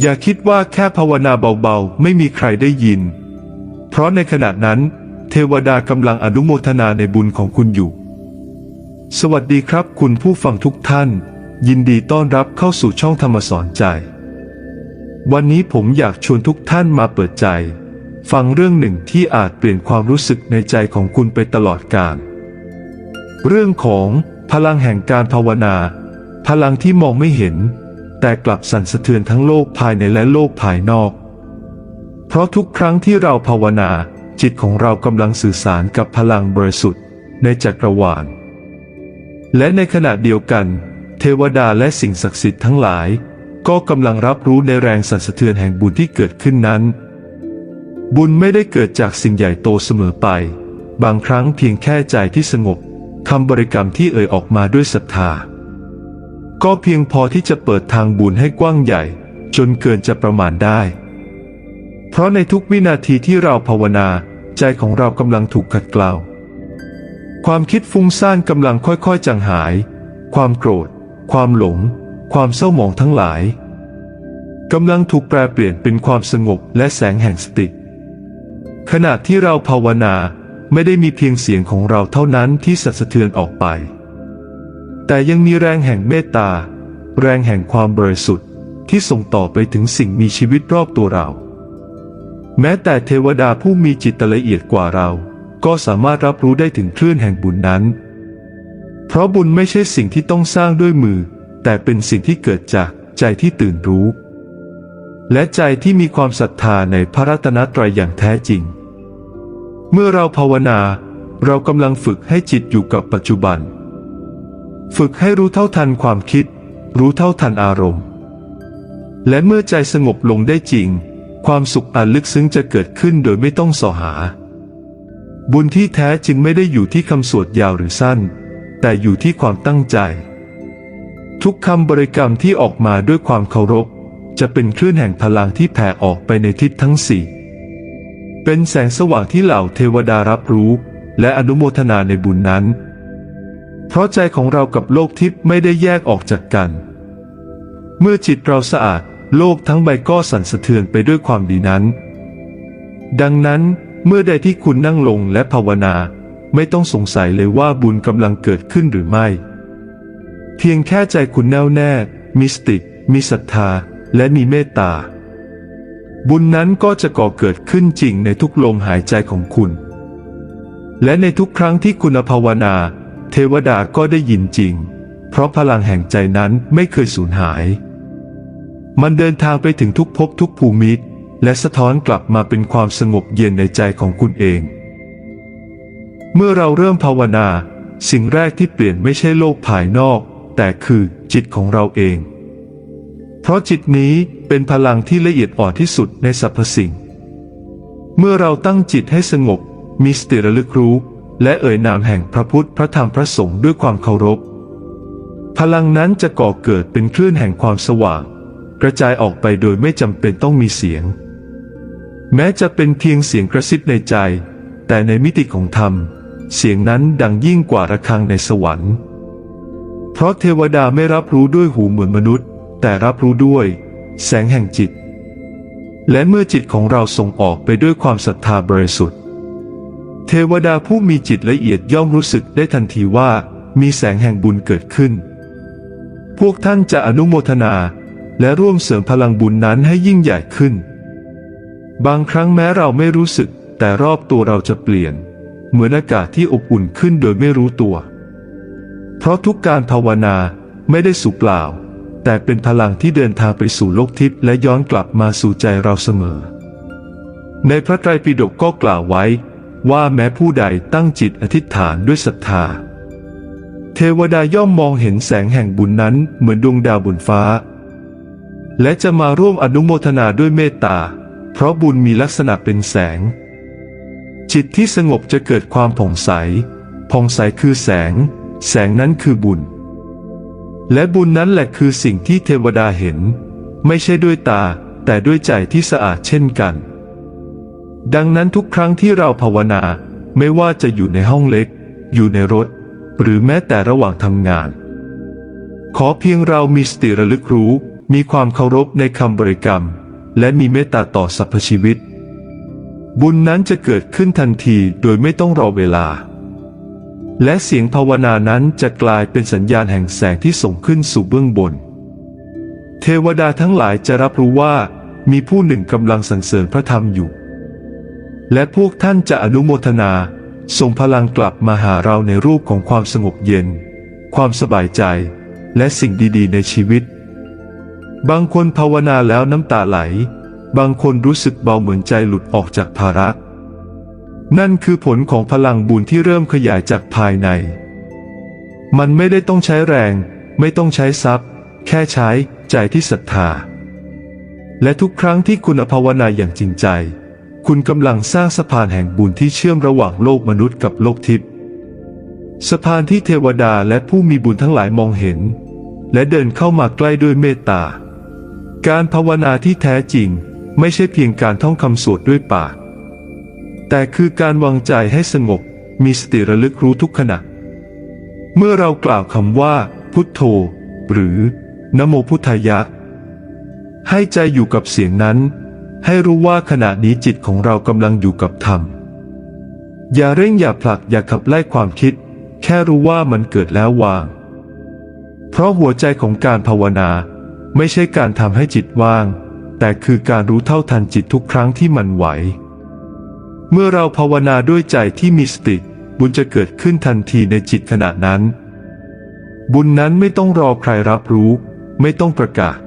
อย่าคิดว่าแค่ภาวนาเบาๆ ไม่มีใครได้ยิน เพราะในขณะนั้น เทวดากำลังอนุโมทนาในบุญของคุณอยู่ สวัสดีครับคุณผู้ฟังทุกท่าน ยินดีต้อนรับเข้าสู่ช่องธรรมสอนใจ วันนี้ผมอยากชวนทุกท่านมาเปิดใจ ฟังเรื่องหนึ่งที่อาจเปลี่ยนความรู้สึกในใจของคุณไปตลอดกาลเรื่องของพลังแห่งการภาวนา พลังที่มองไม่เห็น แต่กลับสั่นสะเทือนทั้งโลกภายในและโลกภายนอก เพราะทุกครั้งที่เราภาวนา จิตของเรากำลังสื่อสารกับพลังบริสุทธิ์ในจักรวาล และในขณะเดียวกัน เทวดาและสิ่งศักดิ์สิทธิ์ทั้งหลาย ก็กำลังรับรู้ในแรงสั่นสะเทือนแห่งบุญที่เกิดขึ้นนั้น บุญไม่ได้เกิดจากสิ่งใหญ่โตเสมอไป บางครั้งเพียงแค่ใจที่สงบคำบริกรรมที่เอ่ยออกมาด้วยศรัทธา ก็เพียงพอที่จะเปิดทางบุญให้กว้างใหญ่ จนเกินจะประมาณได้ เพราะในทุกวินาทีที่เราภาวนา ใจของเรากำลังถูกขัดเกลาความคิดฟุ้งซ่านกำลังค่อยๆจางหาย ความโกรธ ความหลง ความเศร้าหมองทั้งหลายกำลังถูกแปลเปลี่ยนเป็นความสงบและแสงแห่งสติ ขณะที่เราภาวนาไม่ได้มีเพียงเสียงของเราเท่านั้นที่สั่นสะเทือนออกไป แต่ยังมีแรงแห่งเมตตา แรงแห่งความบริสุทธิ์ที่ส่งต่อไปถึงสิ่งมีชีวิตรอบตัวเรา แม้แต่เทวดาผู้มีจิตละเอียดกว่าเรา ก็สามารถรับรู้ได้ถึงคลื่นแห่งบุญนั้น เพราะบุญไม่ใช่สิ่งที่ต้องสร้างด้วยมือ แต่เป็นสิ่งที่เกิดจากใจที่ตื่นรู้ และใจที่มีความศรัทธาในพระรัตนตรัยอย่างแท้จริง เมื่อเราภาวนา เรากำลังฝึกให้จิตอยู่กับปัจจุบัน ฝึกให้รู้เท่าทันความคิด รู้เท่าทันอารมณ์ และเมื่อใจสงบลงได้จริง ความสุขอันลึกซึ้งจะเกิดขึ้นโดยไม่ต้องสอหา บุญที่แท้จึงไม่ได้อยู่ที่คำสวดยาวหรือสั้น แต่อยู่ที่ความตั้งใจ ทุกคำบริกรรมที่ออกมาด้วยความเคารพ จะเป็นคลื่นแห่งพลังที่แผ่ออกไปในทิศทั้งสี่เป็นแสงสว่างที่เหล่าเทวดารับรู้ และอนุโมทนาในบุญนั้น เพราะใจของเรากับโลกทิพย์ไม่ได้แยกออกจากกัน เมื่อจิตเราสะอาดโลกทั้งใบก็สั่นสะเทือนไปด้วยความดีนั้น ดังนั้นเมื่อใดที่คุณนั่งลงและภาวนา ไม่ต้องสงสัยเลยว่าบุญกำลังเกิดขึ้นหรือไม่ เพียงแค่ใจคุณแน่วแน่ มีสติ มีศรัทธา และมีเมตตา บุญนั้นก็จะก่อเกิดขึ้นจริงในทุกลมหายใจของคุณ และในทุกครั้งที่คุณภาวนา เทวดาก็ได้ยินจริง เพราะพลังแห่งใจนั้นไม่เคยสูญหาย มันเดินทางไปถึงทุกภพทุกภูมิและสะท้อนกลับมาเป็นความสงบเย็นในใจของคุณเอง เมื่อเราเริ่มภาวนา สิ่งแรกที่เปลี่ยนไม่ใช่โลกภายนอก แต่คือจิตของเราเอง เพราะจิตนี้เป็นพลังที่ละเอียดอ่อนที่สุดในสรรพสิ่ง เมื่อเราตั้งจิตให้สงบมีสติระลึกรู้ และเอ่ยนามแห่งพระพุทธพระธรรมพระสงฆ์ด้วยความเคารพ พลังนั้นจะก่อเกิดเป็นคลื่นแห่งความสว่าง กระจายออกไปโดยไม่จำเป็นต้องมีเสียง แม้จะเป็นเพียงเสียงกระซิบในใจ แต่ในมิติของธรรม เสียงนั้นดังยิ่งกว่าระฆังในสวรรค์ เพราะเทวดาไม่รับรู้ด้วยหูเหมือนมนุษย์ แต่รับรู้ด้วย แสงแห่งจิต และเมื่อจิตของเราส่งออกไปด้วยความศรัทธาบริสุทธิ์ เทวดาผู้มีจิตละเอียดย่อมรู้สึกได้ทันทีว่า มีแสงแห่งบุญเกิดขึ้น พวกท่านจะอนุโมทนา และร่วมเสริมพลังบุญนั้นให้ยิ่งใหญ่ขึ้น บางครั้งแม้เราไม่รู้สึก แต่รอบตัวเราจะเปลี่ยน เหมือนอากาศที่อบอุ่นขึ้นโดยไม่รู้ตัว เพราะทุกการภาวนาไม่ได้สูเปล่า แต่เป็นพลังที่เดินทางไปสู่โลกทิพย์และย้อนกลับมาสู่ใจเราเสมอ ในพระไตรปิฎกก็กล่าวไว้ ว่าแม้ผู้ใดตั้งจิตอธิษฐานด้วยศรัทธา เทวดาย่อมมองเห็นแสงแห่งบุญนั้นเหมือนดวงดาวบนฟ้า และจะมาร่วมอนุโมทนาด้วยเมตตา เพราะบุญมีลักษณะเป็นแสง จิตที่สงบจะเกิดความผ่องใส ผ่องใสคือแสง แสงนั้นคือบุญ และบุญนั้นแหละคือสิ่งที่เทวดาเห็น ไม่ใช่ด้วยตาแต่ด้วยใจที่สะอาดเช่นกัน ดังนั้นทุกครั้งที่เราภาวนาไม่ว่าจะอยู่ในห้องเล็ก อยู่ในรถ หรือแม้แต่ระหว่างทำงาน ขอเพียงเรามีสติระลึกรู้ มีความเคารพในคำบริกรรม และมีเมตตาต่อสรรพชีวิต บุญนั้นจะเกิดขึ้นทันทีโดยไม่ต้องรอเวลา และเสียงภาวนานั้นจะกลายเป็นสัญญาณแห่งแสงที่ส่งขึ้นสู่เบื้องบน เทวดาทั้งหลายจะรับรู้ว่า มีผู้หนึ่งกำลังสรรเสริญพระธรรมอยู่ และพวกท่านจะอนุโมทนาส่งพลังกลับมาหาเราในรูปของความสงบเย็น ความสบายใจ และสิ่งดีๆ ในชีวิต บางคนภาวนาแล้วน้ำตาไหล บางคนรู้สึกเบาเหมือนใจหลุดออกจากภาระ นั่นคือผลของพลังบุญที่เริ่มขยายจากภายใน มันไม่ได้ต้องใช้แรง ไม่ต้องใช้ทรัพย์ แค่ใช้ใจที่ศรัทธา และทุกครั้งที่คุณภาวนาอย่างจริงใจ คุณกำลังสร้างสะพานแห่งบุญที่เชื่อมระหว่างโลกมนุษย์กับโลกทิพย์สะพานที่เทวดาและผู้มีบุญทั้งหลายมองเห็น และเดินเข้ามาใกล้ด้วยเมตตา การภาวนาที่แท้จริงไม่ใช่เพียงการท่องคำสวดด้วยปาก แต่คือการวางใจให้สงบมีสติระลึกรู้ทุกขณะ เมื่อเรากล่าวคำว่า พุทโธ หรือนโมพุทธายะ ให้ใจอยู่กับเสียงนั้น ให้รู้ว่าขณะนี้จิตของเรากำลังอยู่กับธรรม อย่าเร่งอย่าผลักอย่าขับไล่ความคิด แค่รู้ว่ามันเกิดแล้ววาง เพราะหัวใจของการภาวนา ไม่ใช่การทำให้จิตว่าง แต่คือการรู้เท่าทันจิตทุกครั้งที่มันไหว เมื่อเราภาวนาด้วยใจที่มีสติบุญจะเกิดขึ้นทันทีในจิตขณะนั้น บุญนั้นไม่ต้องรอใครรับรู้ ไม่ต้องประกาศ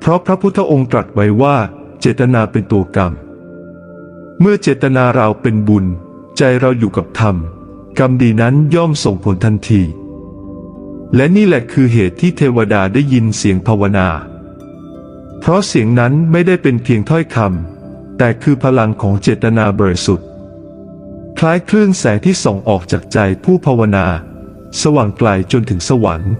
เพราะพระพุทธองค์ตรัสไว้ว่า เจตนาเป็นตัวกรรม เมื่อเจตนาเราเป็นบุญ ใจเราอยู่กับธรรม กรรมดีนั้นย่อมส่งผลทันที และนี่แหละคือเหตุที่เทวดาได้ยินเสียงภาวนา เพราะเสียงนั้นไม่ได้เป็นเพียงถ้อยคำแต่คือพลังของเจตนาบริสุทธิ์ คล้ายคลื่นแสงที่ส่องออกจากใจผู้ภาวนา สว่างไกลจนถึงสวรรค์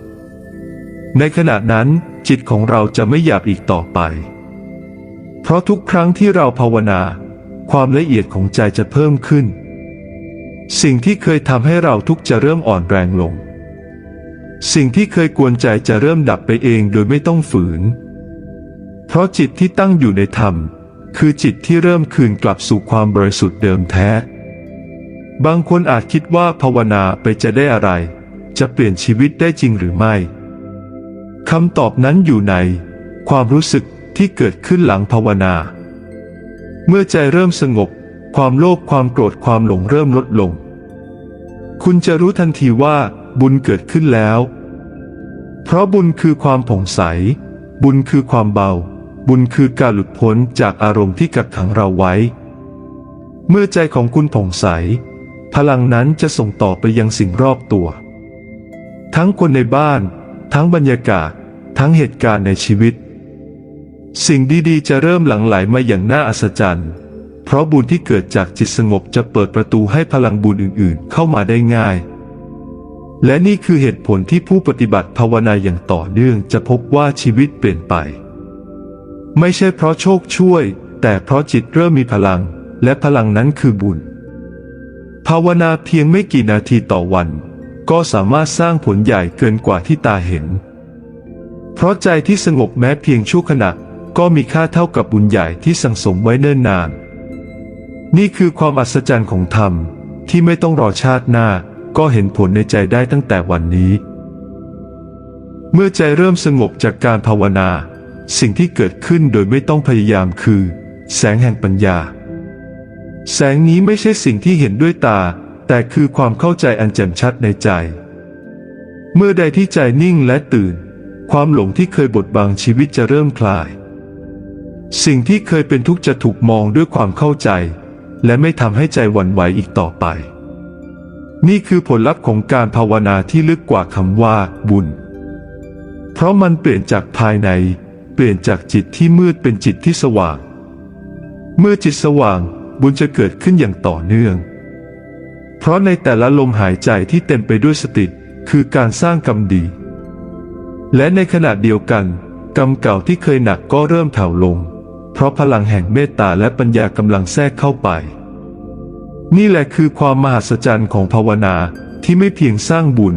ในขณะนั้นจิตของเราจะไม่หยาบอีกต่อไป เพราะทุกครั้งที่เราภาวนา ความละเอียดของใจจะเพิ่มขึ้น สิ่งที่เคยทำให้เราทุกจะเริ่มอ่อนแรงลง สิ่งที่เคยกวนใจจะเริ่มดับไปเองโดยไม่ต้องฝืน เพราะจิตที่ตั้งอยู่ในธรรม คือจิตที่เริ่มคืนกลับสู่ความบริสุทธิ์เดิมแท้ บางคนอาจคิดว่าภาวนาไปจะได้อะไร จะเปลี่ยนชีวิตได้จริงหรือไม่คำตอบนั้นอยู่ในความรู้สึก ที่เกิดขึ้นหลังภาวนา เมื่อใจเริ่มสงบ ความโลภความโกรธความหลงเริ่มลดลง คุณจะรู้ทันทีว่าบุญเกิดขึ้นแล้ว เพราะบุญคือความผ่องใส บุญคือความเบา บุญคือการหลุดพ้นจากอารมณ์ที่กักขังเราไว้ เมื่อใจของคุณผ่องใส พลังนั้นจะส่งต่อไปยังสิ่งรอบตัว ทั้งคนในบ้าน ทั้งบรรยากาศ ทั้งเหตุการณ์ในชีวิต สิ่งดีๆ จะเริ่มหลั่งไหลมาอย่างน่าอัศจรรย์ เพราะบุญที่เกิดจากจิตสงบจะเปิดประตูให้พลังบุญอื่นๆ เข้ามาได้ง่าย และนี่คือเหตุผลที่ผู้ปฏิบัติภาวนาอย่างต่อเนื่องจะพบว่าชีวิตเปลี่ยนไป ไม่ใช่เพราะโชคช่วย แต่เพราะจิตเริ่มมีพลัง และพลังนั้นคือบุญ ภาวนาเพียงไม่กี่นาทีต่อวัน ก็สามารถสร้างผลใหญ่เกินกว่าที่ตาเห็น เพราะใจที่สงบแม้เพียงชั่วขณะ ก็มีค่าเท่ากับบุญใหญ่ที่สั่งสมไว้เนิ่นนาน นี่คือความอัศจรรย์ของธรรมที่ไม่ต้องรอชาติหน้า ก็เห็นผลในใจได้ตั้งแต่วันนี้ เมื่อใจเริ่มสงบจากการภาวนา สิ่งที่เกิดขึ้นโดยไม่ต้องพยายามคือ แสงแห่งปัญญา แสงนี้ไม่ใช่สิ่งที่เห็นด้วยตา แต่คือความเข้าใจอันแจ่มชัดในใจ เมื่อใดที่ใจนิ่งและตื่น ความหลงที่เคยบดบังชีวิตจะเริ่มคลาย สิ่งที่เคยเป็นทุกข์จะถูกมองด้วยความเข้าใจ และไม่ทำให้ใจหวั่นไหวอีกต่อไป นี่คือผลลัพธ์ของการภาวนาที่ลึกกว่าคำว่า บุญ เพราะมันเปลี่ยนจากภายใน เปลี่ยนจากจิตที่มืดเป็นจิตที่สว่าง เมื่อจิตสว่างบุญจะเกิดขึ้นอย่างต่อเนื่อง เพราะในแต่ละลมหายใจที่เต็มไปด้วยสติคือการสร้างกรรมดี และในขณะเดียวกัน กรรมเก่าที่เคยหนักก็เริ่มแผ่วลง เพราะพลังแห่งเมตตาและปัญญากำลังแทรกเข้าไป นี่แหละคือความมหัศจรรย์ของภาวนาที่ไม่เพียงสร้างบุญ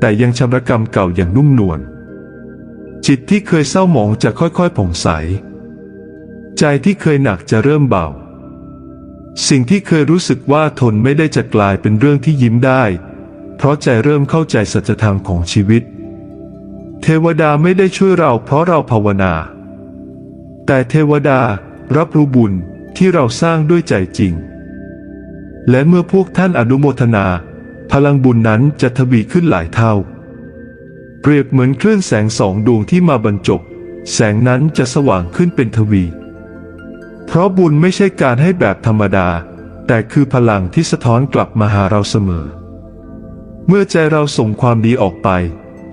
แต่ยังชำระกรรมเก่าอย่างนุ่มนวลจิตที่เคยเศร้าหมองจะค่อยๆผ่องใส ใจที่เคยหนักจะเริ่มเบา สิ่งที่เคยรู้สึกว่าทนไม่ได้จะกลายเป็นเรื่องที่ยิ้มได้ เพราะใจเริ่มเข้าใจสัจธรรมของชีวิต เทวดาไม่ได้ช่วยเราเพราะเราภาวนา แต่เทวดารับรู้บุญที่เราสร้างด้วยใจจริง และเมื่อพวกท่านอนุโมทนา พลังบุญนั้นจะทวีขึ้นหลายเท่า เปรียบเหมือนคลื่นแสงสองดวงที่มาบรรจบ แสงนั้นจะสว่างขึ้นเป็นทวี เพราะบุญไม่ใช่การให้แบบธรรมดา แต่คือพลังที่สะท้อนกลับมาหาเราเสมอ เมื่อใจเราส่งความดีออกไป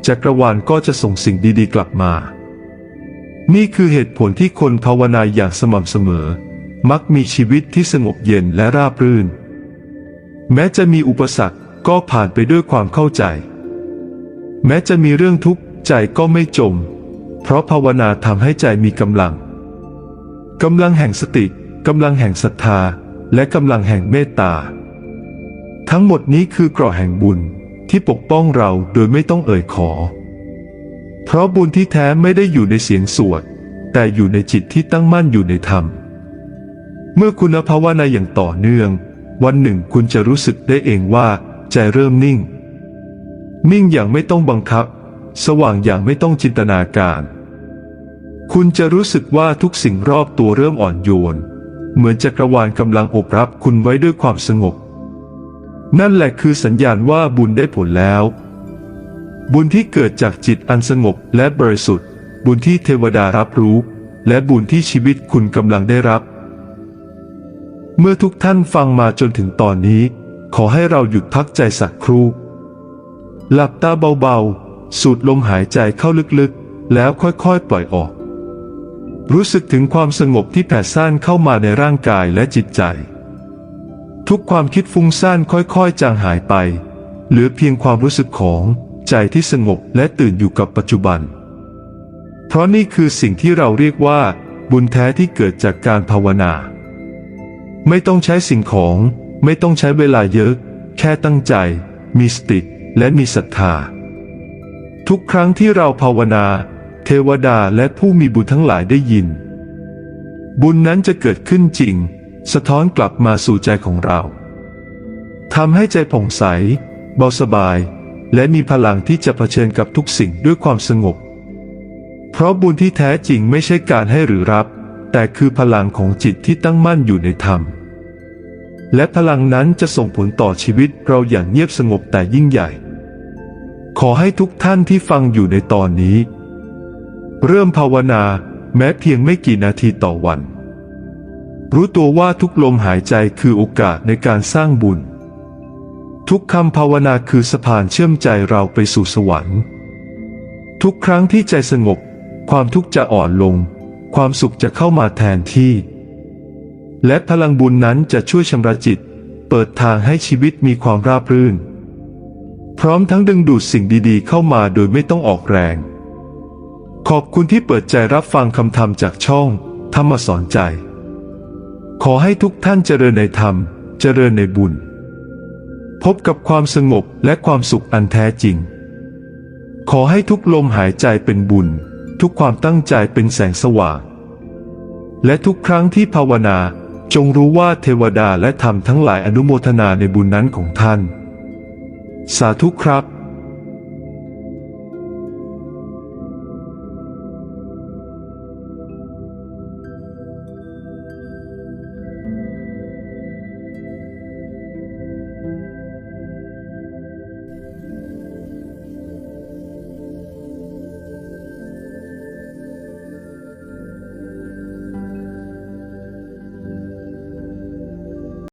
จักรวาลก็จะส่งสิ่งดีๆ กลับมา นี่คือเหตุผลที่คนภาวนาอย่างสม่ำเสมอ มักมีชีวิตที่สงบเย็นและราบรื่น แม้จะมีอุปสรรคก็ผ่านไปด้วยความเข้าใจ แม้จะมีเรื่องทุกข์ใจก็ไม่จม เพราะภาวนาทำให้ใจมีกำลังกำลังแห่งสติกำลังแห่งศรัทธา และกำลังแห่งเมตตา ทั้งหมดนี้คือเกราะแห่งบุญที่ปกป้องเราโดยไม่ต้องเอ่ยขอ ราะบุญที่แท้ไม่ได้อยู่ในเสียงสวด แต่อยู่ในจิตที่ตั้งมั่นอยู่ในธรรม เมื่อคุณภาวนาอย่างต่อเนื่อง วันหนึ่งคุณจะรู้สึกได้เองว่า ใจเริ่มนิ่ง นิ่งอย่างไม่ต้องบังคับ สว่างอย่างไม่ต้องจินตนาการ คุณจะรู้สึกว่าทุกสิ่งรอบตัวเริ่มอ่อนโยน เหมือนจักรวาลกำลังอบรับคุณไว้ด้วยความสงบ นั่นแหละคือสัญญาณว่าบุญได้ผลแล้ว บุญที่เกิดจากจิตอันสงบและบริสุทธิ์ บุญที่เทวดารับรู้ และบุญที่ชีวิตคุณกำลังได้รับ เมื่อทุกท่านฟังมาจนถึงตอนนี้ ขอให้เราหยุดพักใจสักครู่ หลับตาเบาๆ สูดลมหายใจเข้าลึกๆ แล้วค่อยๆ ปล่อยออก รู้สึกถึงความสงบที่แผ่ซ่านเข้ามาในร่างกายและจิตใจ ทุกความคิดฟุ้งซ่านค่อยๆ จางหายไป เหลือเพียงความรู้สึกของ ใจที่สงบและตื่นอยู่กับปัจจุบัน เพราะนี่คือสิ่งที่เราเรียกว่า บุญแท้ที่เกิดจากการภาวนา ไม่ต้องใช้สิ่งของ ไม่ต้องใช้เวลาเยอะ แค่ตั้งใจ มีสติและมีศรัทธา ทุกครั้งที่เราภาวนา เทวดาและผู้มีบุญทั้งหลายได้ยิน บุญนั้นจะเกิดขึ้นจริง สะท้อนกลับมาสู่ใจของเราทำให้ใจผ่องใส เบาสบาย และมีพลังที่จะเผชิญกับทุกสิ่งด้วยความสงบ เพราะบุญที่แท้จริงไม่ใช่การให้หรือรับ แต่คือพลังของจิตที่ตั้งมั่นอยู่ในธรรม และพลังนั้นจะส่งผลต่อชีวิตเราอย่างเงียบสงบแต่ยิ่งใหญ่ ขอให้ทุกท่านที่ฟังอยู่ในตอนนี้ เริ่มภาวนาแม้เพียงไม่กี่นาทีต่อวัน รู้ตัวว่าทุกลมหายใจคือโอกาสในการสร้างบุญ ทุกคำภาวนาคือสะพานเชื่อมใจเราไปสู่สวรรค์ ทุกครั้งที่ใจสงบ ความทุกข์จะอ่อนลง ความสุขจะเข้ามาแทนที่ และพลังบุญนั้นจะช่วยชำระจิต เปิดทางให้ชีวิตมีความราบรื่น พร้อมทั้งดึงดูดสิ่งดีๆ เข้ามาโดยไม่ต้องออกแรง ขอบคุณที่เปิดใจรับฟังคำธรรมจากช่อง ธรรมสอนใจ ขอให้ทุกท่านเจริญในธรรม เจริญในบุญ พบกับความสงบและความสุขอันแท้จริง ขอให้ทุกลมหายใจเป็นบุญ ทุกความตั้งใจเป็นแสงสว่าง และทุกครั้งที่ภาวนาจงรู้ว่าเทวดาและธรรมทั้งหลายอนุโมทนาในบุญนั้นของท่าน สาธุครับ